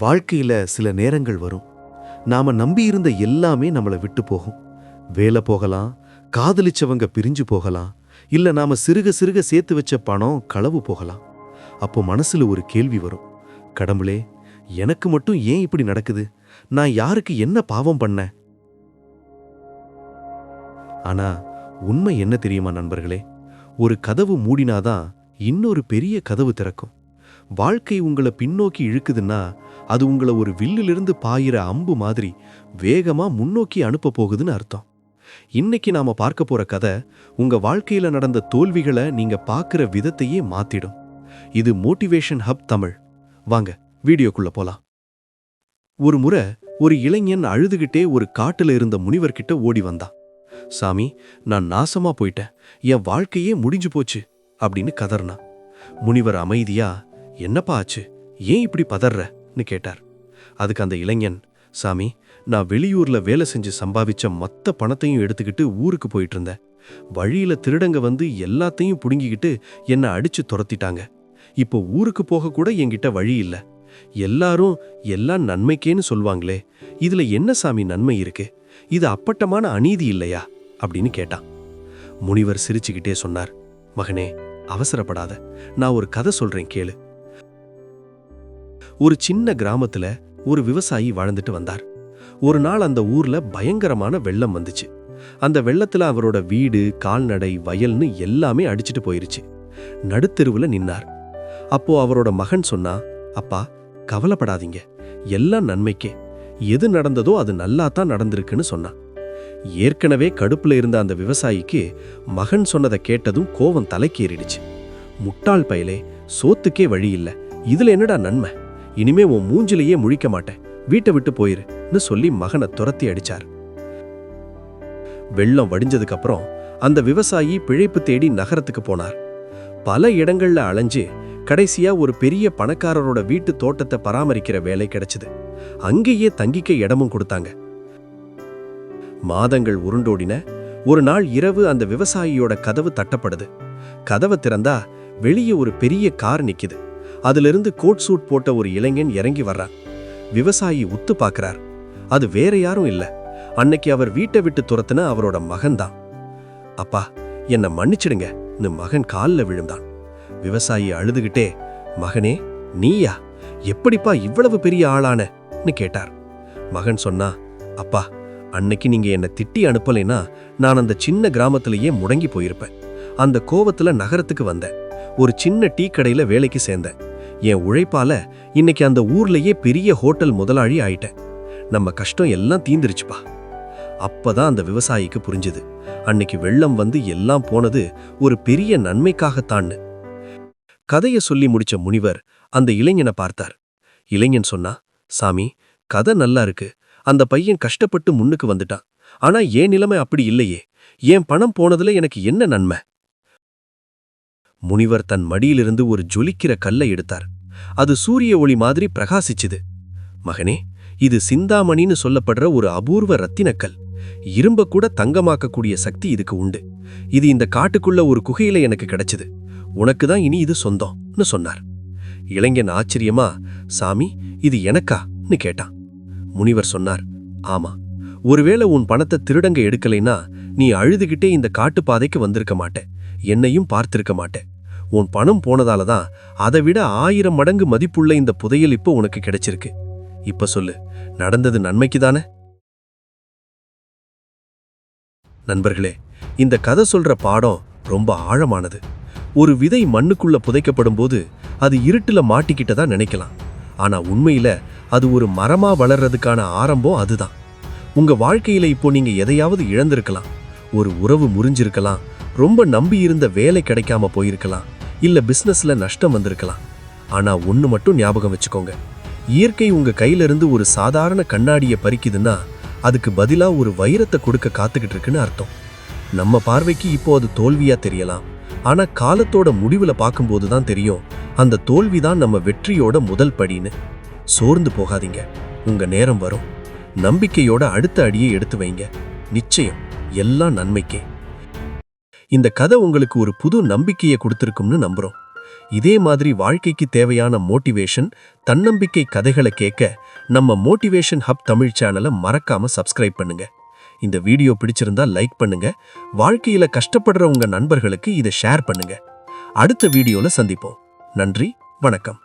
வாழ்க்கையில சில நேரங்கள் வரும். நாம நம்பியிருந்த எல்லாமே நம்மளை விட்டு போகும். வேலை போகலாம் காதலிச்சவங்க பிரிஞ்சு போகலாம் இல்ல நாம சிறுக சிறுக சேர்த்து வச்ச பணம் களவு போகலாம். அப்போ மனசுல ஒரு கேள்வி வரும். கடவுளே எனக்கு மட்டும் ஏன் இப்படி நடக்குது? நான் யாருக்கு என்ன பாவம் பண்ணேன் ஆனா உண்மை என்ன தெரியுமா நண்பர்களே? ஒரு கதவு மூடினாதான் இன்னொரு பெரிய கதவு திறக்கும். வாழ்க்கை உங்களை பின்னோக்கி இழுக்குதுன்னா அது உங்களை ஒரு வில்லிலிருந்து பாயிற அம்பு மாதிரி வேகமா முன்னோக்கி அனுப்ப போகுதுன்னு அர்த்தம். இன்னைக்கு நாம பார்க்க போற கதை உங்க வாழ்க்கையில நடந்த தோல்விகளை நீங்க பார்க்குற விதத்தையே மாத்திடும். இது மோட்டிவேஷன் ஹப் தமிழ். வாங்க வீடியோக்குள்ள போலாம். ஒரு முறை ஒரு இளைஞன் அழுதுகிட்டே ஒரு காட்டுல இருந்த முனிவர்கிட்ட ஓடி வந்தான். சாமி நான் நாசமா போயிட்டேன். என் வாழ்க்கையே முடிஞ்சு போச்சு அப்படின்னு கதறினான். முனிவர் அமைதியா என்னப்பா ஆச்சு? ஏன் இப்படி பதறன்னு கேட்டார். அதுக்கு அந்த இளைஞன் சாமி நான் வெளியூர்ல வேலை செஞ்சு சம்பாதிச்ச மொத்த பணத்தையும் எடுத்துக்கிட்டு ஊருக்கு போயிட்டு இருந்தேன் வழியில திருடங்க வந்து எல்லாத்தையும் புடுங்கிக்கிட்டு என்னை அடிச்சு துரத்திட்டாங்க. இப்போ ஊருக்கு போக கூட என்கிட்ட வழி இல்ல. எல்லாரும் எல்லாம் நன்மைக்கேன்னு சொல்வாங்களே இதுல என்ன சாமி நன்மை இருக்கு? இது அப்பட்டமான அநீதி இல்லையா? அப்படின்னு கேட்டான். முனிவர் சிரிச்சுக்கிட்டே சொன்னார் மகனே அவசரப்படாத. நான் ஒரு கதை சொல்றேன் கேளு. ஒரு சின்ன கிராமத்துல ஒரு விவசாயி வாழ்ந்துட்டு வந்தார். ஒரு நாள் அந்த ஊர்ல பயங்கரமான வெள்ளம் வந்துச்சு. அந்த வெள்ளத்துல அவரோட வீடு கால்நடை வயல்னு எல்லாமே அடிச்சிட்டு போயிருச்சு. நடுத்தெருவுல நின்னார். அப்போ அவரோட மகன் சொன்னா அப்பா கவலைப்படாதீங்க. எல்லாம் நன்மைக்கே. எது நடந்ததோ அது நல்லா தான் நடந்திருக்குன்னு சொன்னான். ஏற்கனவே கடுப்புல இருந்த அந்த விவசாயிக்கு மகன் சொன்னதை கேட்டதும் கோவம் தலைக்கேறிடுச்சு. முட்டாள் பயலே சோத்துக்கே வழி இல்ல. இதுல என்னடா நன்மை? இனிமே உன் மூஞ்சிலேயே முழிக்க மாட்டேன். வீட்டை விட்டு போயிருன்னு சொல்லி மகனை துரத்தி அடிச்சார். வெள்ளம் வடிஞ்சதுக்கு அப்புறம் அந்த விவசாயி பிழைப்பு தேடி நகரத்துக்கு போனார். பல இடங்கள்ல அலைஞ்சு கடைசியா ஒரு பெரிய பணக்காரரோட வீட்டு தோட்டத்தை பராமரிக்கிற வேலை கிடைச்சது. அங்கேயே தங்கிக்க இடமும் கொடுத்தாங்க. மாதங்கள் உருண்டோடின ஒரு நாள் இரவு அந்த விவசாயியோட கதவு தட்டப்படுது. கதவை திறந்தா வெளியே ஒரு பெரிய கார் நிக்குது. அதிலிருந்து கோட் சூட் போட்ட ஒரு இளைஞன் இறங்கி வர்றான். விவசாயி உத்து பார்க்கிறார். அது வேற யாரும் இல்ல. அன்னைக்கு அவர் வீட்டை விட்டு துரத்துன அவரோட மகன்தான். அப்பா என்னை மன்னிச்சிடுங்கன்னு மகன் கால்ல விழுந்தான். விவசாயி அழுதுகிட்டே மகனே நீயா? எப்படிப்பா இவ்வளவு பெரிய ஆளானன்னு கேட்டார். மகன் சொன்னா அப்பா அன்னைக்கு நீங்க என்னை திட்டி அனுப்பலைன்னா நான் அந்த சின்ன கிராமத்திலேயே முடங்கி போயிருப்பேன். அந்த கோவத்துல நகரத்துக்கு வந்தேன். ஒரு சின்ன டீ கடையில வேலைக்கு சேர்ந்தேன். என் உழைப்பால இன்னைக்கு அந்த ஊர்லயே பெரிய ஹோட்டல் முதலாளி ஆயிட்டேன். நம்ம கஷ்டம் எல்லாம் தீந்துருச்சுப்பா. அப்பதான் அந்த விவசாயிக்கு புரிஞ்சுது. அன்னைக்கு வெள்ளம் வந்து எல்லாம் போனது ஒரு பெரிய நன்மைக்காகத்தான்னு. கதையை சொல்லி முடிச்ச முனிவர் அந்த இளைஞனை பார்த்தார். இளைஞன் சொன்னா சாமி கதை நல்லா இருக்கு. அந்த பையன் கஷ்டப்பட்டு முன்னுக்கு வந்துட்டான். ஆனா ஏன் நிலைமை அப்படி இல்லையே? என் பணம் போனதுல எனக்கு என்ன நன்மை? முனிவர் தன் மடியிலிருந்து ஒரு ஜொலிக்கிற கல்லை எடுத்தார். அது சூரிய ஒளி மாதிரி பிரகாசிச்சுது. மகனே இது சிந்தாமணின்னு சொல்லப்படுற ஒரு அபூர்வ ரத்தினக்கல் இரும்ப கூட தங்கமாக்கக்கூடிய சக்தி இதுக்கு உண்டு. இது இந்த காட்டுக்குள்ள ஒரு குகையில எனக்கு கிடைச்சது. உனக்கு தான் இனி இது சொந்தம்னு சொன்னார். இளைஞன் ஆச்சரியமா சாமி இது எனக்கான்னு கேட்டான். முனிவர் சொன்னார் ஆமா ஒருவேளை உன் பணத்தை திருடங்க எடுக்கலைன்னா நீ அழுதுகிட்டே இந்த காட்டுப்பாதைக்கு வந்திருக்க மாட்டேன் என்னையும் பார்த்திருக்க மாட்டேன். உன் பணம் போனதால தான் அதை விட ஆயிரம் மடங்கு மதிப்புள்ள இந்த புதையல் இப்போ உனக்கு கிடைச்சிருக்கு. இப்ப சொல்லு நடந்தது நன்மைக்கு தானே நண்பர்களே இந்த கதை சொல்ற பாடம் ரொம்ப ஆழமானது. ஒரு விதை மண்ணுக்குள்ள புதைக்கப்படும் போது அது இருட்டுல மாட்டிக்கிட்டதா நினைக்கலாம். ஆனா உண்மையில அது ஒரு மரமா வளர்றதுக்கான ஆரம்பம் அதுதான். உங்க வாழ்க்கையில இப்போ நீங்க எதையாவது இழந்திருக்கலாம். ஒரு உறவு முறிஞ்சிருக்கலாம். ரொம்ப நம்பி இருந்த வேலை கிடைக்காம போயிருக்கலாம். இல்லை பிஸ்னஸில் நஷ்டம் வந்திருக்கலாம். ஆனா ஒன்று மட்டும் ஞாபகம் வச்சுக்கோங்க. இயற்கை உங்கள் கையில இருந்து ஒரு சாதாரண கண்ணாடியை பறிக்குதுன்னா அதுக்கு பதிலாக ஒரு வைரத்தை கொடுக்க காத்துக்கிட்டு இருக்குன்னு அர்த்தம். நம்ம பார்வைக்கு இப்போ அது தோல்வியாக தெரியலாம். ஆனால் காலத்தோட முடிவில் பார்க்கும்போது தான் தெரியும். அந்த தோல்வி தான் நம்ம வெற்றியோட முதல் படின்னு. சோர்ந்து போகாதீங்க. உங்கள் நேரம் வரும். நம்பிக்கையோட அடுத்த அடியை எடுத்து வைங்க. நிச்சயம் எல்லாம் நன்மைக்கே. இந்த கதை உங்களுக்கு ஒரு புது நம்பிக்கையை கொடுத்துருக்கும்னு நம்புகிறோம் இதே மாதிரி வாழ்க்கைக்கு தேவையான மோட்டிவேஷன் தன்னம்பிக்கை கதைகளை கேட்க நம்ம மோட்டிவேஷன் ஹப் தமிழ் சேனலை மறக்காம சப்ஸ்கிரைப் பண்ணுங்க. இந்த வீடியோ பிடிச்சிருந்தா லைக் பண்ணுங்க. வாழ்க்கையில கஷ்டப்படுற உங்க நண்பர்களுக்கு இதை ஷேர் பண்ணுங்க. அடுத்த வீடியோல சந்திப்போம். நன்றி வணக்கம்.